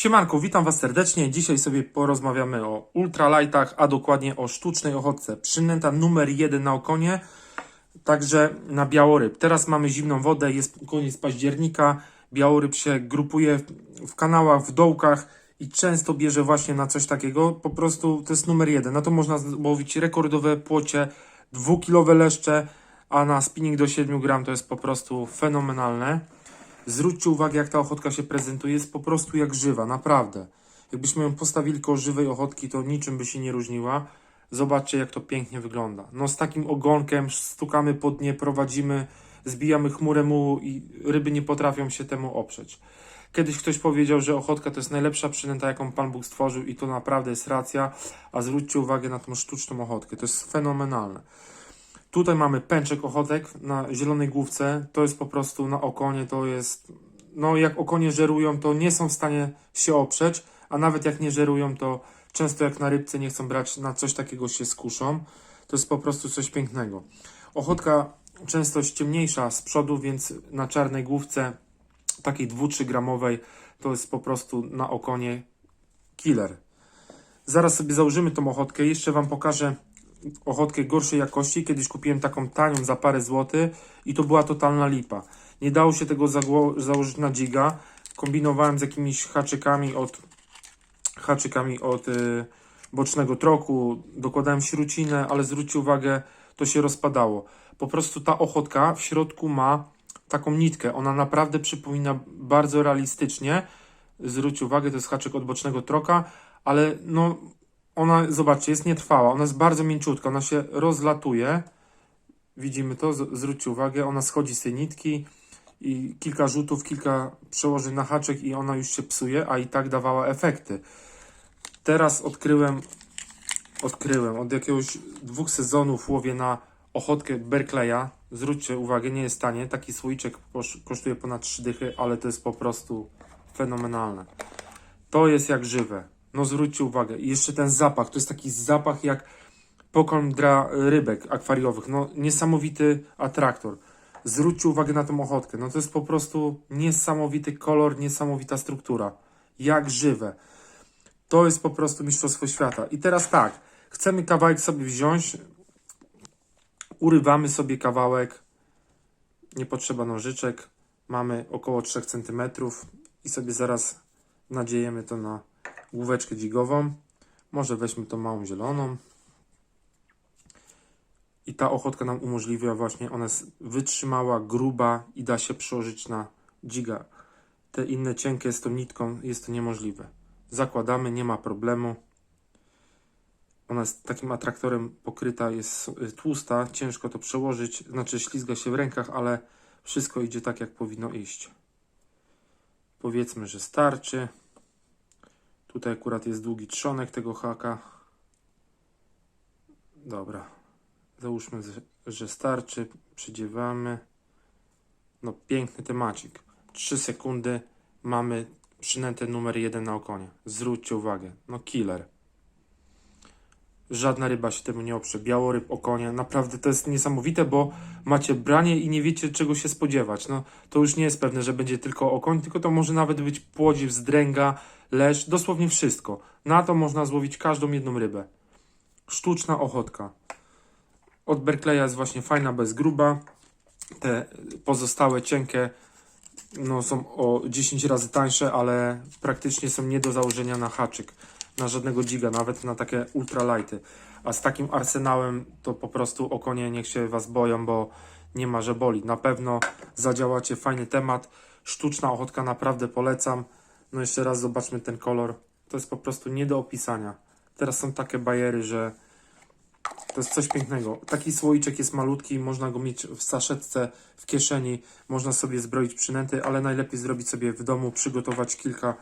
Siemanko, witam Was serdecznie. Dzisiaj sobie porozmawiamy o ultralightach, a dokładnie o sztucznej ochotce. Przynęta numer jeden na okonie, także na białoryb. Teraz mamy zimną wodę, jest koniec października. Białoryb się grupuje w- kanałach, w dołkach i często bierze właśnie na coś takiego. Po prostu to jest numer jeden. Na to można złowić rekordowe płocie, dwukilowe leszcze, a na spinning do 7 gram to jest po prostu fenomenalne. Zwróćcie uwagę, jak ta ochotka się prezentuje. Jest po prostu jak żywa, naprawdę. Jakbyśmy ją postawili koło żywej ochotki, to niczym by się nie różniła. Zobaczcie, jak to pięknie wygląda. No z takim ogonkiem stukamy po dnie, prowadzimy, zbijamy chmurę mułu i ryby nie potrafią się temu oprzeć. Kiedyś ktoś powiedział, że ochotka to jest najlepsza przynęta, jaką Pan Bóg stworzył i to naprawdę jest racja, a zwróćcie uwagę na tą sztuczną ochotkę. To jest fenomenalne. Tutaj mamy pęczek ochotek na zielonej główce. To jest po prostu na okonie, to jest. No, jak okonie żerują, to nie są w stanie się oprzeć, a nawet jak nie żerują, to często jak na rybce nie chcą brać, na coś takiego się skuszą. To jest po prostu coś pięknego. Ochotka często jest ciemniejsza z przodu, więc na czarnej główce, takiej 2-3 gramowej, to jest po prostu na okonie killer. Zaraz sobie założymy tą ochotkę. Jeszcze Wam pokażę ochotkę gorszej jakości. Kiedyś kupiłem taką tanią za parę złotych i to była totalna lipa. Nie dało się tego założyć na dziga. Kombinowałem z jakimiś haczykami od haczykami od y, bocznego troku, dokładałem śrucinę, ale zwróćcie uwagę, to się rozpadało. Po prostu ta ochotka w środku ma taką nitkę. Ona naprawdę przypomina bardzo realistycznie. Zwróćcie uwagę, to jest haczyk od bocznego troka, ale no ona, zobaczcie, jest nietrwała. Ona jest bardzo mięciutka, ona się rozlatuje. Widzimy to, zwróćcie uwagę, ona schodzi z tej nitki i kilka rzutów, kilka przełoży na haczyk i ona już się psuje, a i tak dawała efekty. Teraz odkryłem, odkryłem, od jakiegoś dwóch sezonów łowię na ochotkę Berkleya. Zwróćcie uwagę, nie jest tanie. Taki słoiczek kosz- kosztuje ponad 3 dychy, ale to jest po prostu fenomenalne. To jest jak żywe. No zwróćcie uwagę. I jeszcze ten zapach, to jest taki zapach jak pokorm dla rybek akwariowych. No niesamowity atraktor. Zwróćcie uwagę na tą ochotkę. No to jest po prostu niesamowity kolor, niesamowita struktura. Jak żywe. To jest po prostu mistrzostwo świata. I teraz tak, chcemy kawałek sobie wziąć, urywamy sobie kawałek, nie potrzeba nożyczek, mamy około 3 cm i sobie zaraz nadziejemy to na główeczkę dzigową. Może weźmy tą małą zieloną. I ta ochotka nam umożliwia właśnie, ona jest wytrzymała, gruba i da się przełożyć na dziga. Te inne cienkie z tą nitką jest to niemożliwe. Zakładamy, nie ma problemu. Ona jest takim atraktorem pokryta, jest y, tłusta, ciężko to przełożyć, znaczy ślizga się w rękach, ale wszystko idzie tak, jak powinno iść. Powiedzmy, że starczy. Tutaj akurat jest długi trzonek tego haka. Dobra. Załóżmy, że- starczy. Przydziewamy. No, piękny temacik. 3 sekundy. Mamy przynętę numer jeden na okonie. Zwróćcie uwagę. No, killer. Żadna ryba się temu nie oprze. Białoryb, okonie. Naprawdę to jest niesamowite, bo macie branie i nie wiecie czego się spodziewać. No, to już nie jest pewne, że będzie tylko okoń, tylko to może nawet być płodziw, zdręga, lesz, dosłownie wszystko. Na to można złowić każdą jedną rybę. Sztuczna ochotka. Od Berkleya jest właśnie fajna, bez gruba. Te pozostałe cienkie no, są o 10 razy tańsze, ale praktycznie są nie do założenia na haczyk. Na żadnego dziga, nawet na takie ultralighty. A z takim arsenałem to po prostu okonie niech się was boją, bo nie ma, że boli. Na pewno zadziałacie fajny temat. Sztuczna ochotka naprawdę polecam. No jeszcze raz zobaczmy ten kolor. To jest po prostu nie do opisania. Teraz są takie bajery, że to jest coś pięknego. Taki słoiczek jest malutki, można go mieć w saszetce, w kieszeni, można sobie zbroić przynęty, ale najlepiej zrobić sobie w domu, przygotować kilka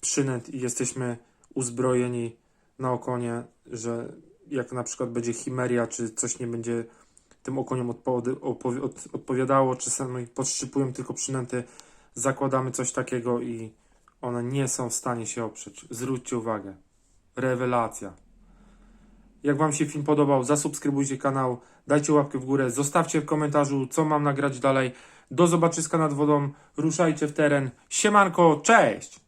przynęt i jesteśmy uzbrojeni na okonie, że jak na przykład będzie chimeria, czy coś nie będzie tym okoniom odpowiadało, czasami podszczypują tylko przynęty, zakładamy coś takiego i one nie są w stanie się oprzeć. Zwróćcie uwagę. Rewelacja. Jak Wam się film podobał, zasubskrybujcie kanał, dajcie łapkę w górę, zostawcie w komentarzu, co mam nagrać dalej. Do zobaczyska nad wodą, ruszajcie w teren. Siemanko, cześć!